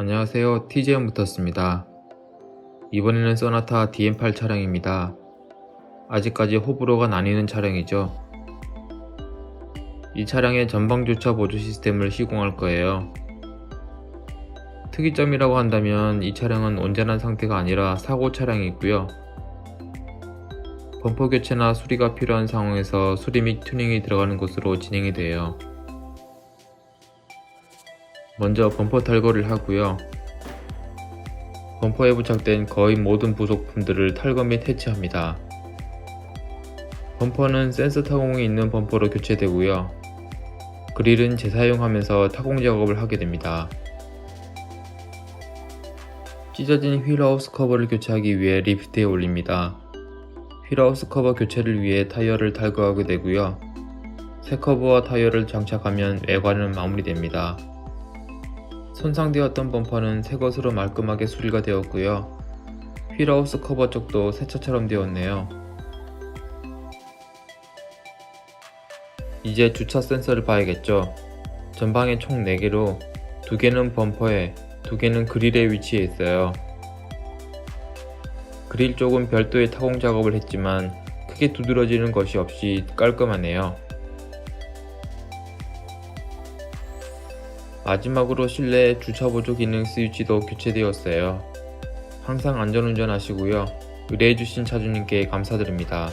안녕하세요. TJM 부터스입니다. 이번에는 소나타 DM8 차량입니다. 아직까지 호불호가 나뉘는 차량이죠. 이 차량의 전방 주차 보조 시스템을 시공할 거예요. 특이점이라고 한다면 이 차량은 온전한 상태가 아니라 사고 차량이고요. 범퍼 교체나 수리가 필요한 상황에서 수리 및 튜닝이 들어가는 것으로 진행이 돼요. 먼저 범퍼 탈거를 하고요. 범퍼에 부착된 거의 모든 부속품들을 탈거 및 해체합니다. 범퍼는 센서 타공이 있는 범퍼로 교체되고요. 그릴은 재사용하면서 타공 작업을 하게 됩니다. 찢어진 휠하우스 커버를 교체하기 위해 리프트에 올립니다. 휠하우스 커버 교체를 위해 타이어를 탈거하게 되고요. 새 커버와 타이어를 장착하면 외관은 마무리됩니다. 손상되었던 범퍼는 새 것으로 말끔하게 수리가 되었고요. 휠하우스 커버 쪽도 새 차처럼 되었네요. 이제 주차 센서를 봐야겠죠. 전방에 총 4개로 2개는 범퍼에 2개는 그릴에 위치해 있어요. 그릴 쪽은 별도의 타공 작업을 했지만 크게 두드러지는 것이 없이 깔끔하네요. 마지막으로 실내 주차 보조 기능 스위치도 교체되었어요. 항상 안전운전 하시고요. 의뢰해주신 차주님께 감사드립니다.